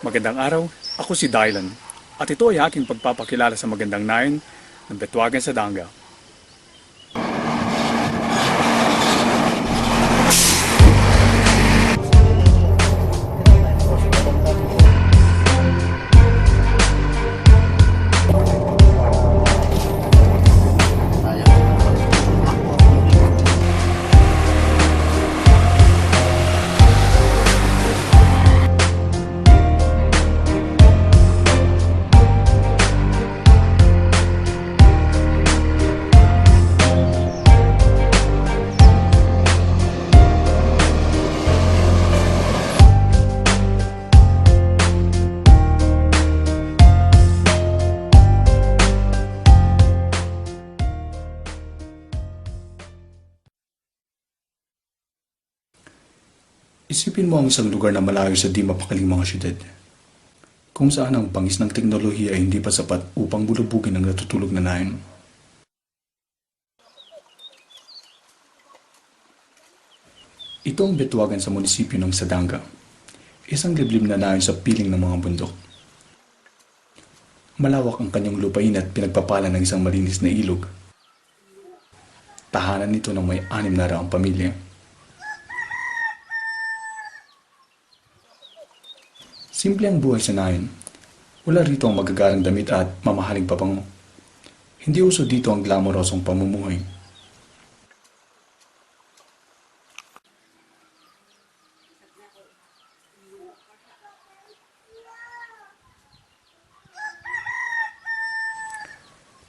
Magandang araw, ako si Dylan. At ito ay aking pagpapakilala sa magandang nayon ng Betwagan sa Danga. Isipin mo ang isang lugar na malayo sa di mapakaling mga syudad. Kung saan ang pangis ng teknolohiya ay hindi pa sapat upang bulubugin ang natutulog na nayon. Ito ang betwagan sa munisipyo ng Sadanga. Isang liblib na nayon sa piling ng mga bundok. Malawak ang kanyang lupain at pinagpapala ng isang malinis na ilog. Tahanan nito ng may anim na raang pamilya. Simple ang buhay sa nayon. Wala rito ang magagarang damit at mamahaling pabango. Hindi uso dito ang glamorosong pamumuhay.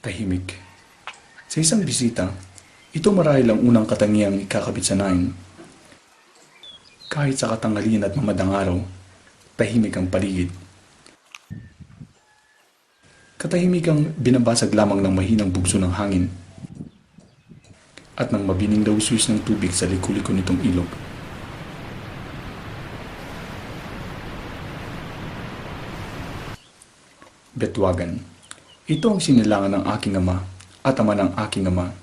Tahimik. Sa isang bisita, ito marahil ang unang katangiang ikakabit sa nayon. Kahit sa katanghalian at mamadang araw, tahimik ang paligid. Katahimik ang binabasag lamang ng mahinang bugso ng hangin at ng mabining dawis ng tubig sa liku-liko nitong ilog. Betwagan. Ito ang sinilangan ng aking ama at ama ng aking ama.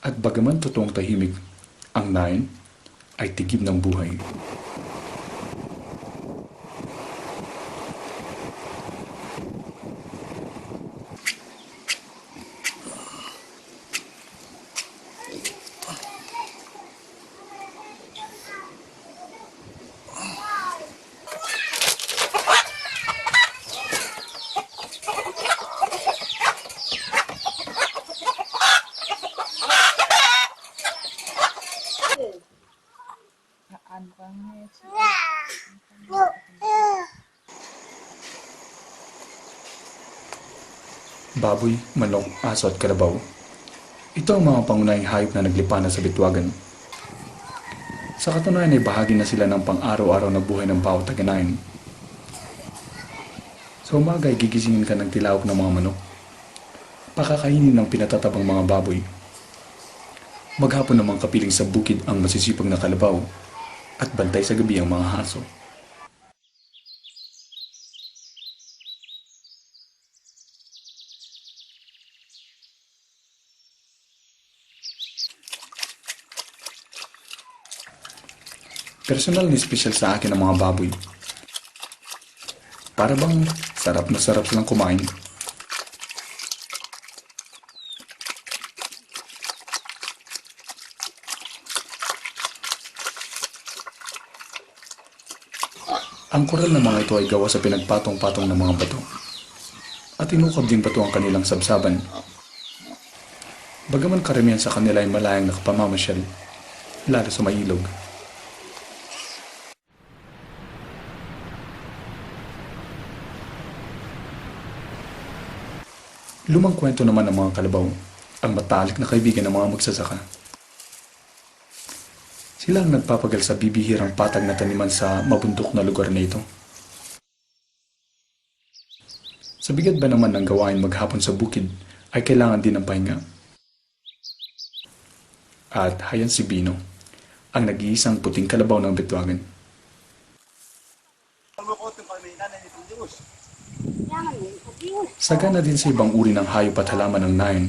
At bagaman totoong tahimik, ang nain ay tigib ng buhay. Baboy, manok, aso at kalabaw. Ito ang mga pangunahing hayop na naglipanan sa bitwagan. Sa katunayan ay bahagi na sila ng pang-araw-araw na buhay ng bawat taganayan. Sa umaga ay gigisingin ka ng tilawak ng mga manok. Pakakainin ng pinatatabang mga baboy. Maghapon namang kapiling sa bukid ang masisipag na kalabaw at bantay sa gabi ang mga haso. Personal na special sa akin ang mga baboy. Para bang sarap na sarap silang kumain. Ang koral ng mga ito ay gawa sa pinagpatong-patong ng mga bato. At inukab din bato ang kanilang sabsaban. Bagaman karamihan sa kanila ay malayang nakapamamasyal, lalo sa may ilog. Lumang kwento naman ng mga kalabaw, ang matalik na kaibigan ng mga magsasaka. Sila ang nagpapagal sa bibihirang patag na taniman sa mabundok na lugar na ito. Sa bigat ba naman ng gawain maghapon sa bukid ay kailangan din ng pahinga. At hayan si Bino, ang nag-iisang puting kalabaw ng Betwagan. Sagana din sa ibang uri ng hayop at halaman ng nine.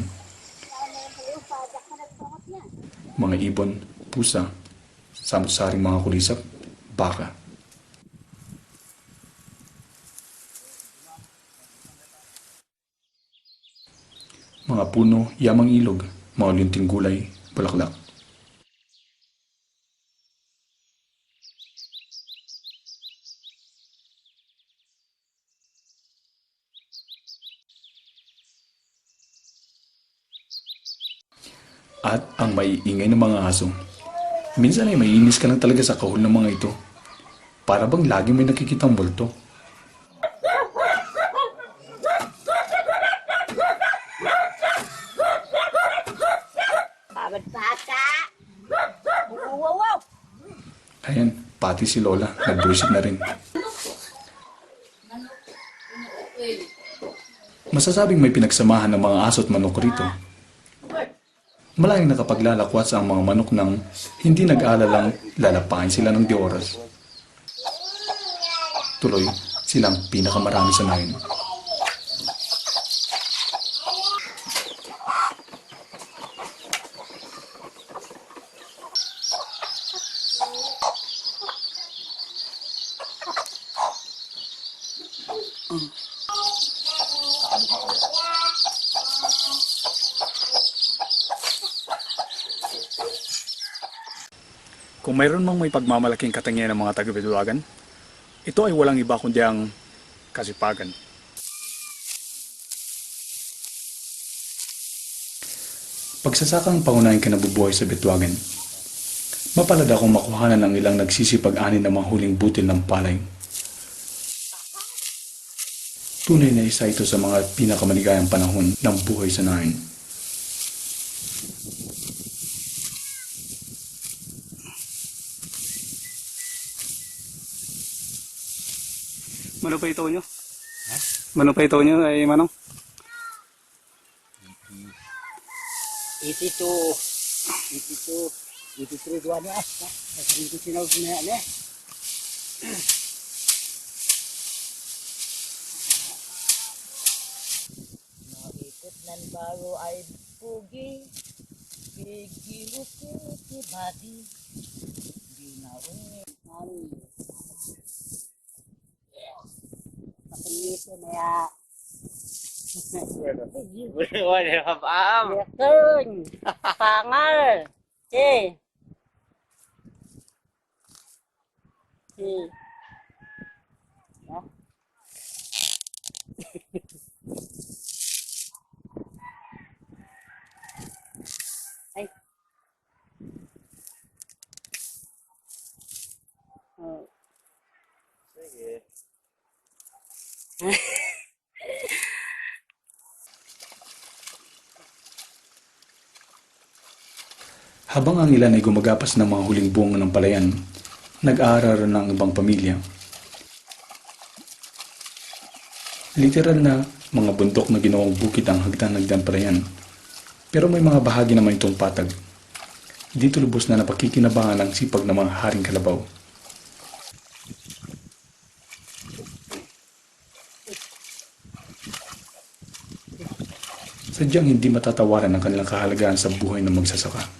Mga ibon, pusa, samusaring mga kulisap, baka. Mga puno, yamang ilog, mga linting gulay, bulaklak. At ang maiingay ng mga aso. Minsan ay maiinis ka lang talaga sa kahul ng mga ito. Para bang lagi may nakikitang multo. Babad bata. Wow. Ayan, pati si Lola, nagbuisit na rin. Masasabing may pinagsamahan ng mga aso at manok rito. Malayang nakapaglalakwat ang mga manok nang hindi nag-aalalang lalapain sila ng di oras. Tuloy, silang pinakamarami sa nayon. Kung mayroon mang may pagmamalaking katangian ng mga taga-Bidulagan, ito ay walang iba kundi ang kasipagan. Pagsasakang pangunahing kinabubuhay sa Bitwagan, mapalad akong makuhanan ng ilang nagsisipag-ani ng mga huling butil ng palay. Tunay na isa ito sa mga pinakamaligayang panahon ng buhay sa nain. Mano pa ito nyo? Mano pa ito nyo ay manong? 82. 82. 83 dua niya. Kasi hindi sinaw na yan eh. Nakikot ng baro ay pugi. เป็นมีดเนี่ย ว่าเดี๋ยวครับอ้าม เรียกขึ้นปางเออเจ้ที่เนาะ Habang ang ilan ay gumagapas ng mga huling bunga ng palayan, nag-aaral ng ibang pamilya. Literal na mga bundok na ginawang bukid ang hagdan-hagdan palayan. Pero may mga bahagi naman itong patag. Dito lubos na napakikinabangan ang sipag ng mga haring kalabaw. Sadyang hindi matatawaran ang kanilang kahalagahan sa buhay ng magsasaka.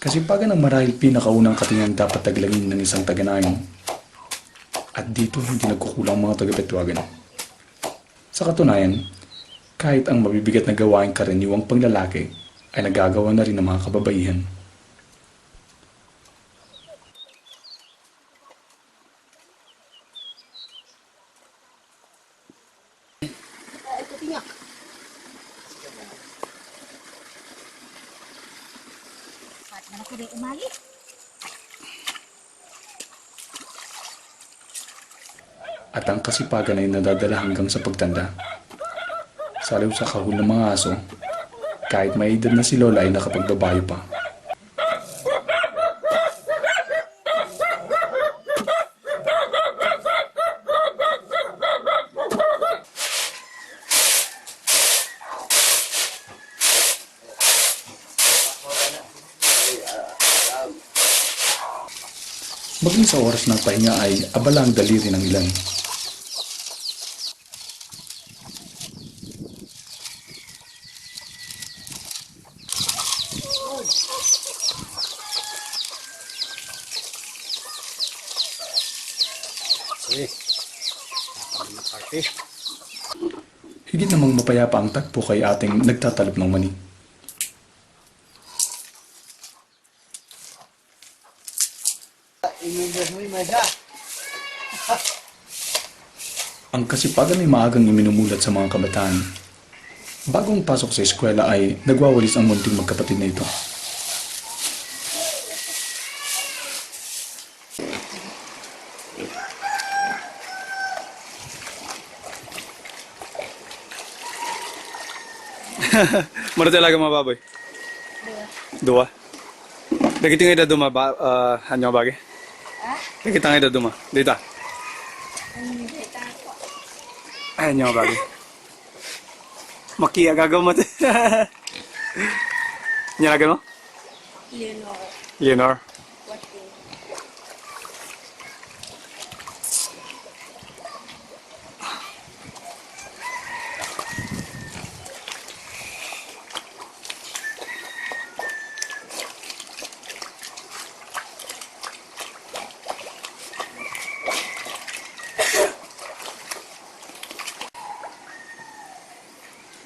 Kasipagan ang marahil pinakaunang katingang dapat taglangin ng isang taga-nayon. At dito hindi nagkukulang mga taga-Betwagan. Sa katunayan, kahit ang mabibigat na gawain karaniwang panglalaki ay nagagawa na rin ng mga kababaihan. kasipagan ay nadadala hanggang sa pagtanda. Saliw sa kahul ng mga aso, kahit may edad na si Lola ay nakapagbabayo pa. Maging sa oras ng pahinga ay abala ang daliri ng ilan. Mapayapa ang tagpo kay ating nagtatalop ng mani. Ang kasipagan ay maagang iminumulat sa mga kabataan. Bagong pasok sa eskwela ay nagwawalis ang munting magkapatid na ito. Mana talaga mga baboy? Dua. Dagiti nga ida duma ba uh, hanyo bagi? Ah? Dagiti nga ida duma. Dita. Hanyo bagi. Makia gagaw mo. Nyalagan mo? Leonor. Leonor.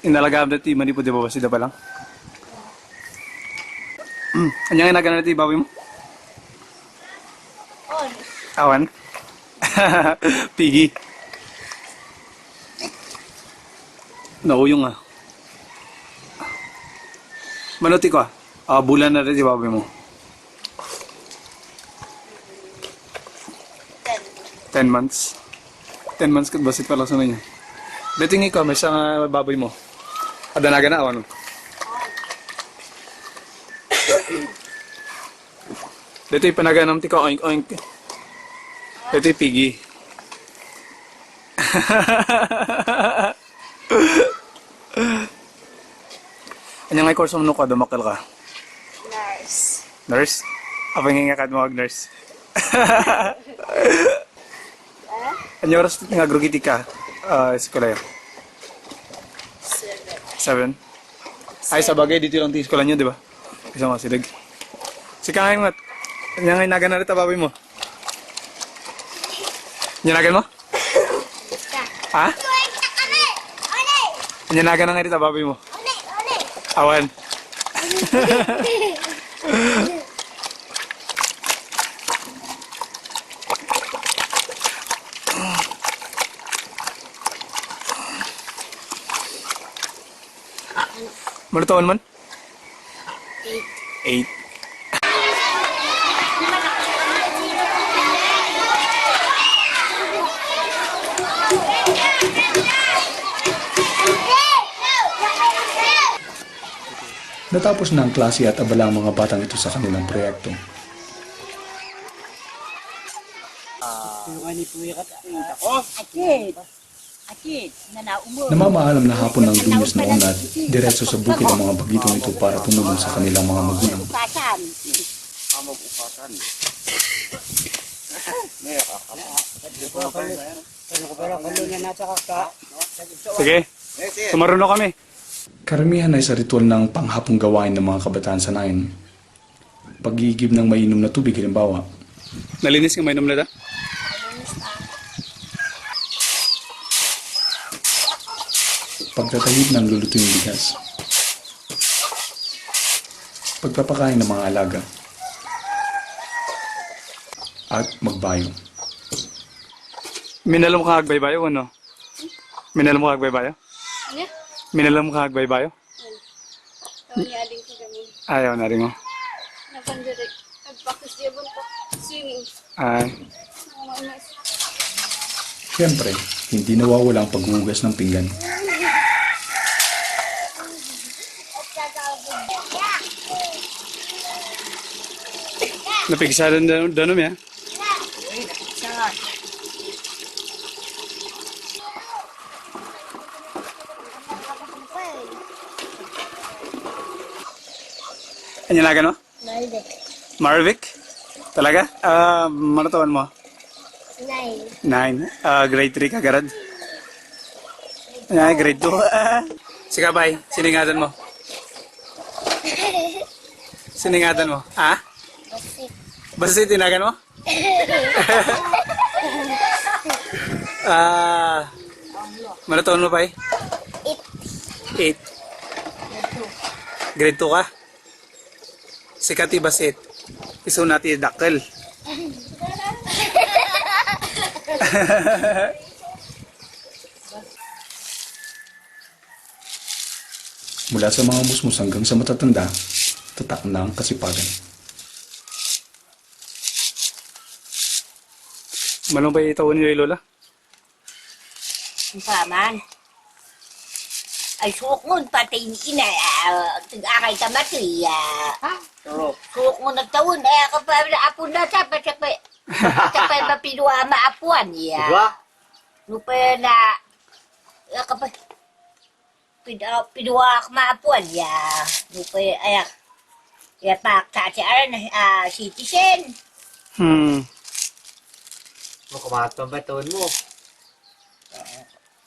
Inalagam na ti manipo di ba sida pa lang? Mm. Anyang inagana na ti baboy mo? On. Awan. Piggy. Nauyong ah. Manuti ko ah. Ah, bulan na di baboy mo. Ten. 10 months. 10 months kat basit pala sa niya. Beting ikaw, may isang baboy mo. Adanaga na awan mo. Dito yung panaganam ti ko, oink oink. Dito yung piggy. Anyang ay course mo ka, dumakal ka. Nurse. Nurse? Apa nga ka mo nurse? Anyo oras nga grugiti ka? Yun. Seven. Ay, sa bagay, dito lang ti eskwela nyo, di ba? Isa mo, silig. Si Kangay mo, yan nga inagan na rin baboy mo. Yanagan mo? Ha? Yanagan na nga rin baboy mo. Awan. Mana taon man? Eight. Eight. Natapos na ang klase at abala ang mga batang ito sa kanilang proyekto. Akid. Namamaalam na hapon ng lunes noon at diretso sa bukid ang mga bagitong ito para tumulong sa kanilang mga magulang. Sige. Sumaruno kami. Karamihan ay sa ritual ng panghapong gawain ng mga kabataan sa nain. Pag-iigib ng mainom na tubig halimbawa, Nalinis ka may nom na da? Pagtatahid ng lulutuyong bigas, pagpapakain ng mga alaga, at magbayo. Minalam ka agbaybayo, ano? Minalam ka agbaybayo? Ano? Minalam ka agbaybayo? Kami aling ko kami. Ayaw na rin mo. Napandirik. Nagpakis diya bunta. Swimming. Ay. Siyempre, hindi nawawala ang paghuhugas ng pinggan. Napigisalan dan danom ya? Anyalagan mo? Malde. Marvic? Talaga? Ah, ano taon mo? Nine. Nine. Ah, grade 3 ka, Garad? Ah, grade 2. Sige, bye. Siningatan mo. Siningatan mo. Ha? Kasi Basta tinagan mo? Ah, ano taon mo, bye? Eight. 8. Grade 2 ka? Sikati basit. Iso natin dakkel. Mula sa mga musmus hanggang sa matatanda, tatak na ang kasipagan. Malong ba itaon niyo, Lola? Paman. Ay, suok mo, pati ina, uh, tig-akay ka mati, ah. Turo. Suok mo nagtawon, eh, ako pa, apon na, sapa, sapa, sapa, mapilwa, maapuan, ya. Diba? Lupa na, ako pa, pidwa, pidwa, maapuan, ya. Lupa, ayak, ya, pak, sa si Aran, ah, citizen. Hmm. Makamatang ba taon mo?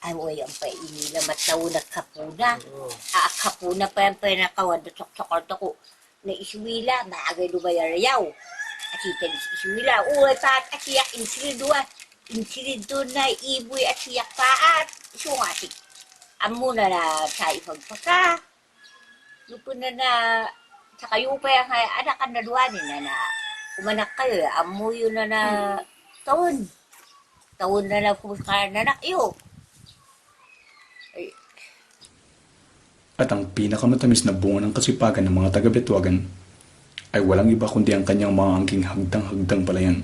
Ay, way, ang pa inila mataw na kapuna. Oo. Ah, kapuna pa yung nakawan na sok-sokot ako. Na iswila, maagay lumayar yaw. At ita ni iswila, uy, paat at siyak insiriduan. Insirido na iboy at siyak paat. Iso nga si, amo na na sa ipagpaka. Lupo na na, sa kayo pa yung anak ang naluwanin na na, umanak kayo, amo yun na na, taon. Taon na po ka na nakyo. At ang pinakamatamis na bunga ng kasipagan ng mga taga-Betwagan ay walang iba kundi ang kanyang mga angking hagdang-hagdang palayan.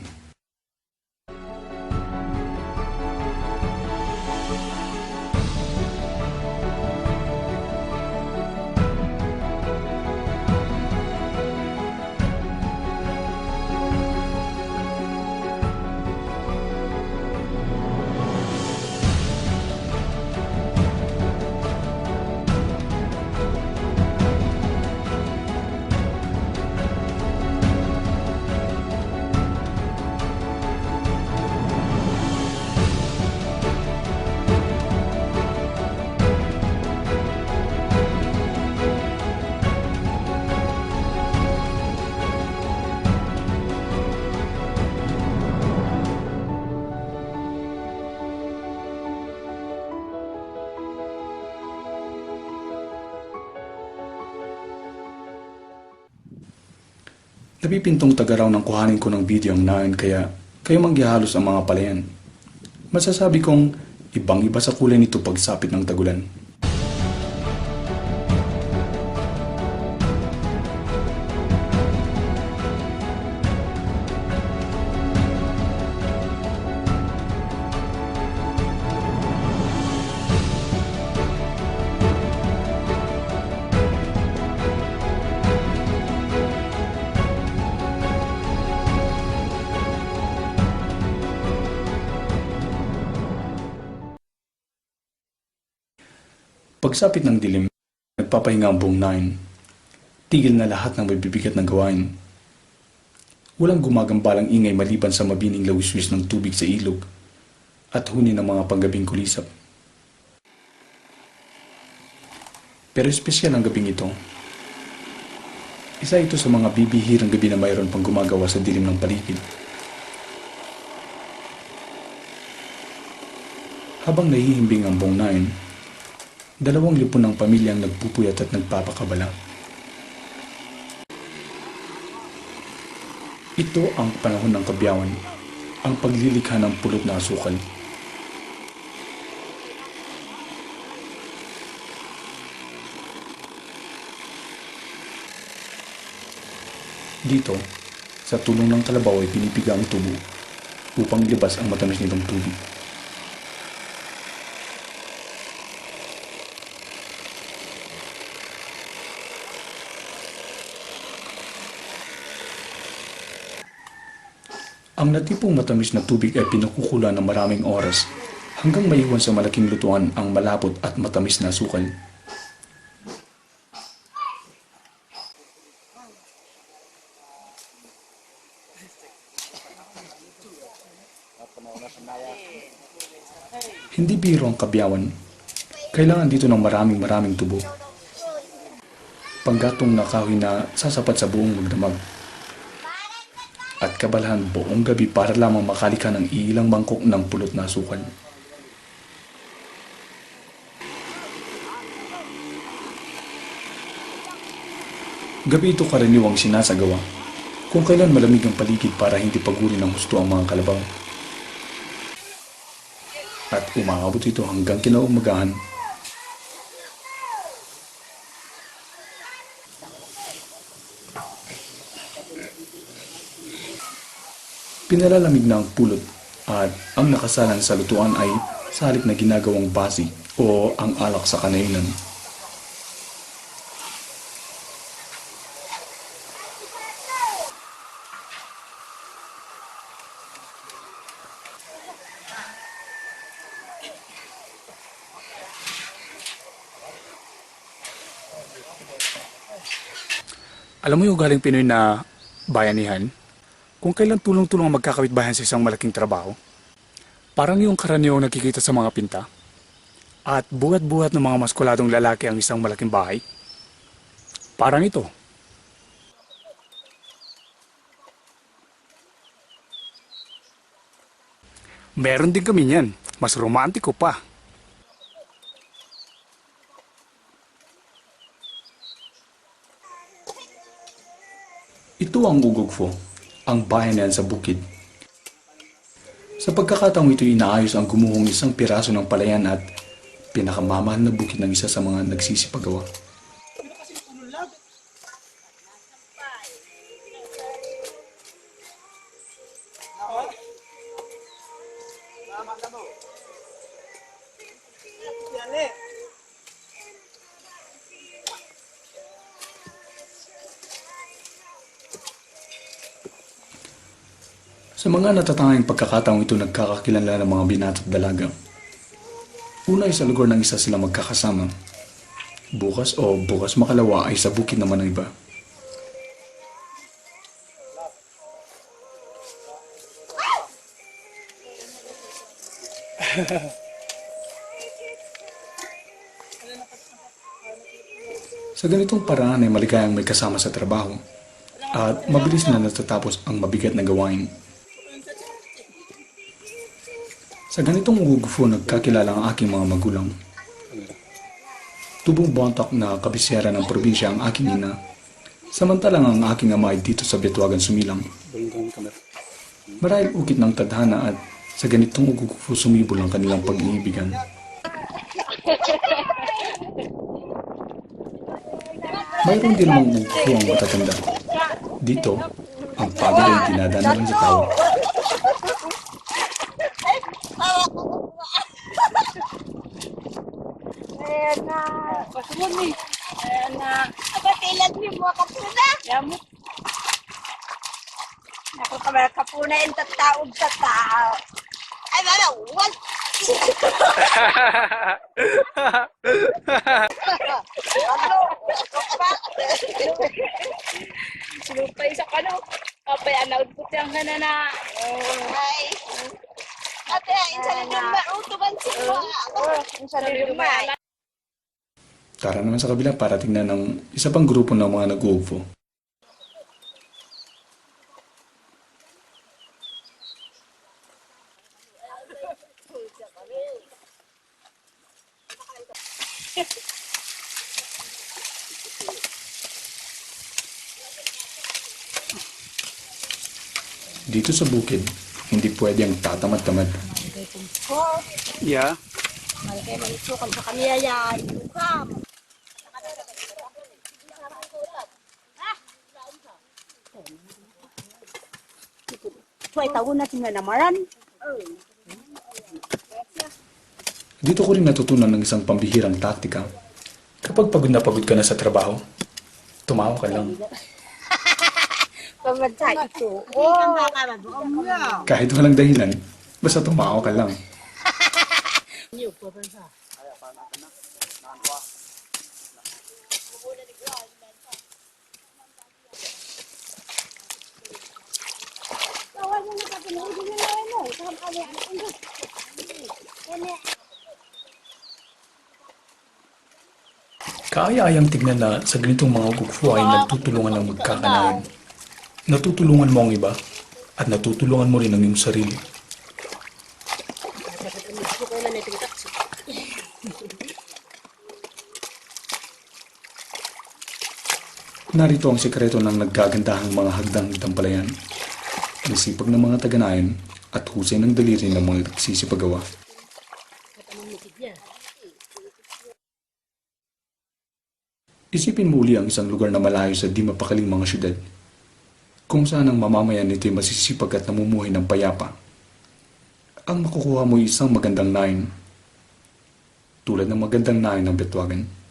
Napipintong taga raw ng kuhanin ko ng video ang nain kaya kayo manggihalos ang mga palayan. Masasabi kong ibang iba sa kulay nito pagsapit ng tagulan. Pagsapit ng dilim, nagpapahinga ang buong nine. Tigil na lahat ng mabibigat ng gawain. Walang gumagambalang ingay maliban sa mabining lawiswis ng tubig sa ilog at huni ng mga panggabing kulisap. Pero espesyal ang gabing ito. Isa ito sa mga bibihirang gabi na mayroon pang gumagawa sa dilim ng paligid. Habang nahihimbing ang buong nine, dalawang lipon ng pamilyang nagpupuyat at nagpapakabala. Ito ang panahon ng kabyawan, ang paglilikha ng pulot na asukal. Dito, sa tulong ng kalabaw ay pinipiga ang tubo upang ilabas ang matamis nitong tubig. Ang natipong matamis na tubig ay pinakukula ng maraming oras hanggang maiwan sa malaking lutuan ang malapot at matamis na sukal. Hindi biro ang kabyawan. Kailangan dito ng maraming maraming tubo. Panggatong na kahoy na sasapat sa buong magdamag. At kabalahan buong gabi para lamang makalika ng ilang mangkok ng pulot na sukal. Gabi ito karaniwang sinasagawa kung kailan malamig ang paligid para hindi paguri ng husto ang mga kalabaw. At umaabot ito hanggang kinaumagahan. Pinalalamig na ang pulot at ang nakasalang sa lutuan ay sa na ginagawang basi o ang alak sa kanayunan. Alam mo yung galing Pinoy na bayanihan? Kung kailan tulong-tulong ang magkakawit bayan sa isang malaking trabaho? Parang yung karaniwang nakikita sa mga pinta. At buhat-buhat ng mga maskuladong lalaki ang isang malaking bahay. Parang ito. Meron din kami niyan. Mas romantiko pa. Ito ang Ugugfo, ang bayan sa bukid. Sa pagkakataong ito inaayos ang gumuhong isang piraso ng palayan at pinakamamahal na bukid ng isa sa mga nagsisipagawa. Mga natatanging pagkakataong ito nagkakakilala ng mga binata at dalaga. Una ay sa lugar ng isa sila magkakasama. Bukas o bukas makalawa ay sa bukid naman ng iba. Sa ganitong paraan ay maligayang may kasama sa trabaho at mabilis na natatapos ang mabigat na gawain. Sa ganitong ugugufo nagkakilala ang aking mga magulang. Tubong bontak na kabisera ng probinsya ang aking ina, samantalang ang aking ama ay dito sa Betwagan sumilang. Marahil ukit ng tadhana at sa ganitong ugugufo sumibol ang kanilang pag-iibigan. Mayroon din namang ugugufo ang matatanda. Dito, ang pagod ay dinadaan lang sa tawa. Pasunod ni. Ayan na. Kapatilan ni mo kapuna. Yamot. Ako ka ba kapuna yung tataog sa tao. Ay, wala, wal. Ano? Lupay sa kano. Kapay anaud puti ang hana na. Ay. Ate, insalin yung mautuban siya. Ang sarili mo. Tara naman sa kabila para tingnan ng isa pang grupo ng mga nag-UFO. Dito sa bukid, hindi pwede ang tatamad-tamad. Yeah. Ito kung sa kanya yan. Ukam. Tuway taon na sinanamaran. Dito ko rin natutunan ng isang pambihirang taktika. Kapag pagod na pagod ka na sa trabaho, tumawa ka lang. Pamadsa ito. Oh. Kahit walang dahilan, basta tumawa ka lang. Kaaya-ayang tignan na sa ganitong mga gugfu ay nagtutulungan ng magkakanayon. Natutulungan mo ang iba at natutulungan mo rin ang iyong sarili. Narito ang sikreto ng naggagandahang mga hagdang ng palayan sipag ng mga taganayan at husay ng daliri ng mga nagsisipagawa. Isipin mo uli ang isang lugar na malayo sa di mapakaling mga syudad, kung saan ang mamamayan nito ay masisipag at namumuhay ng payapa. Ang makukuha mo ay isang magandang nain, tulad ng magandang nain ng Betwagan.